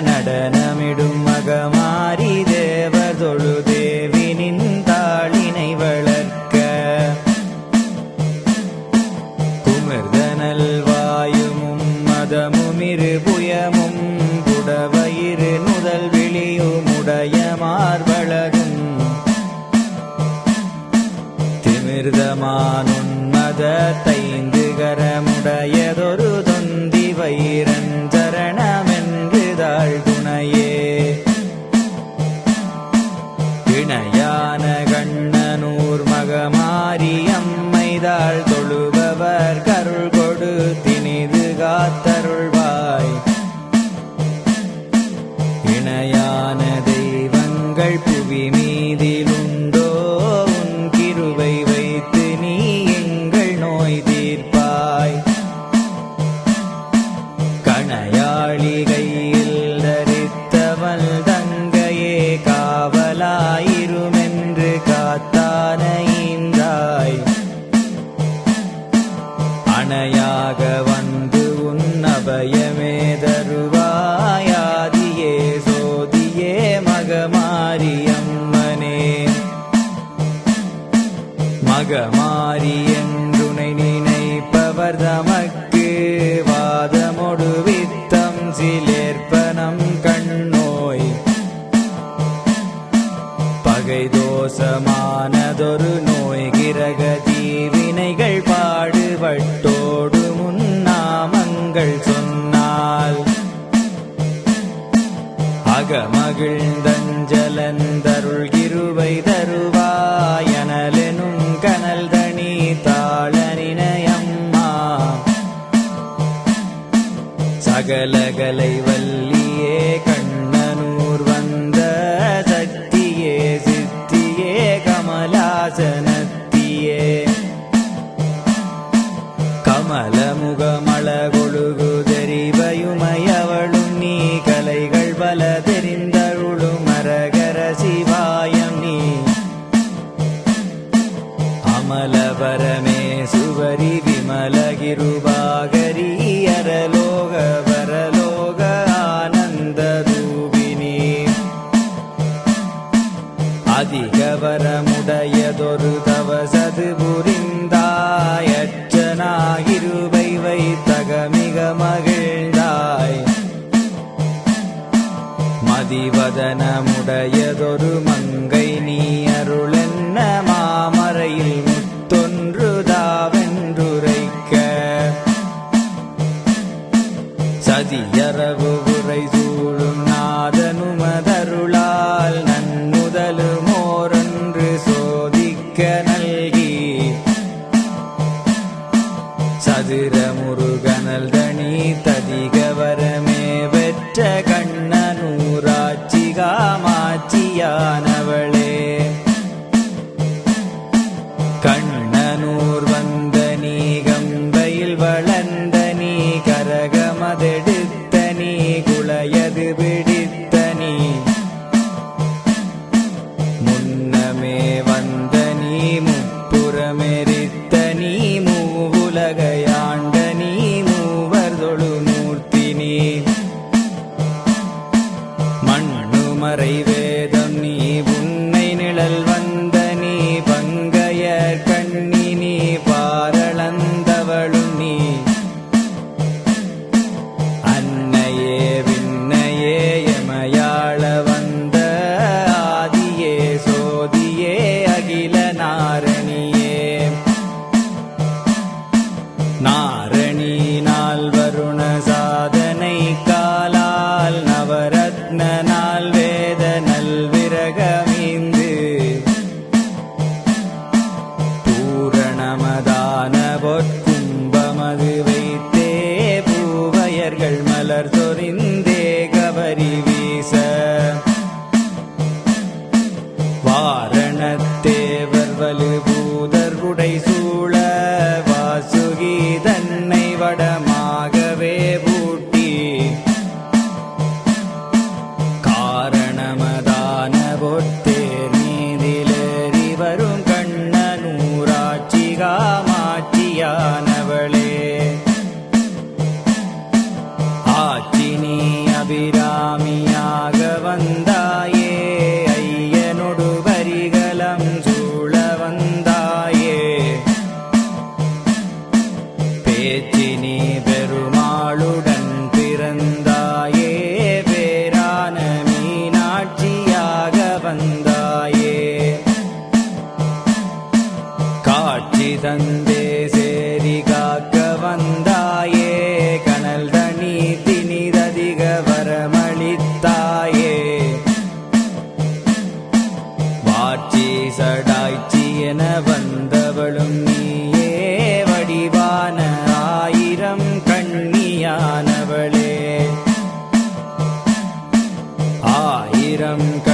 நடனமிடும் மகமாரி தேவர் தொழுதேவி நின்றாளினை வளர்க்க. குமிர்தனல் வாயுமும் மதமுமிரு புயமும் புடவயிறு முதல் விழியும் உடைய மார்பழகும் திமிர்தமானும் மத தைந்து கரமுடைய வாழ் தொழுபவர் கருள் கொடு தினிது காத்தருள்வாய். இணையான தெய்வங்கள் புவி மீதிலுண்டோ வைத்து நீ நோய் தீர்ப்பாய். கணையாளிகை മാറിയ லகலகலை வ அதிகவரமுடையதொரு தவசது புரிந்தாய். அச்சனாகிருபை வைத்தக மிக மகிழ்ந்தாய். மதிவதனமுடையதொரு மங்கை நீ அருளென்ன மாமறையில் முத்தொன்றுதாவென்றுரைக்க சதிய ததிக நாரணி நாள் வருண சாதனை காலால் நவரத்ன நாள் வேத நல்விரகமீந்து. பூரணமதான பொற்கும்பமது வைத்தே பூவையர்கள் மலர் சொரிந்து श्रीराम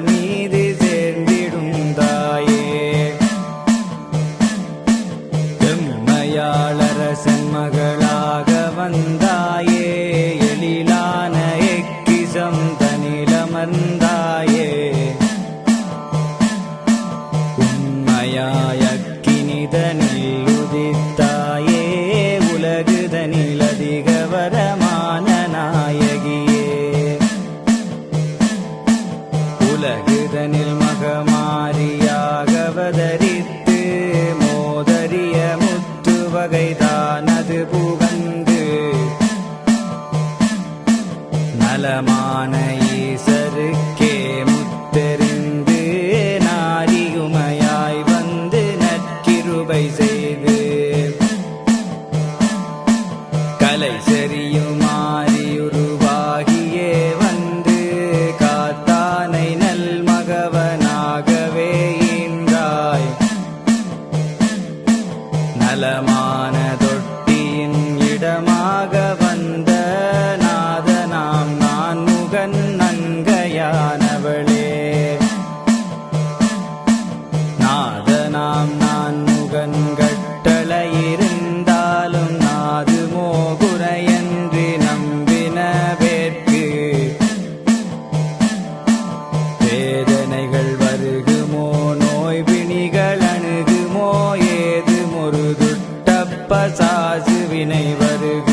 அவர் மீது சேர்ந்திடும் தாயே. எம்மையாளரசன் மகளாக வந்தாயே. எழிலான எக்கிசம் தனிலமர்ந்தாயே. உண்மையாயக்கினிதனில் நலமான பசாசு வினை வருக.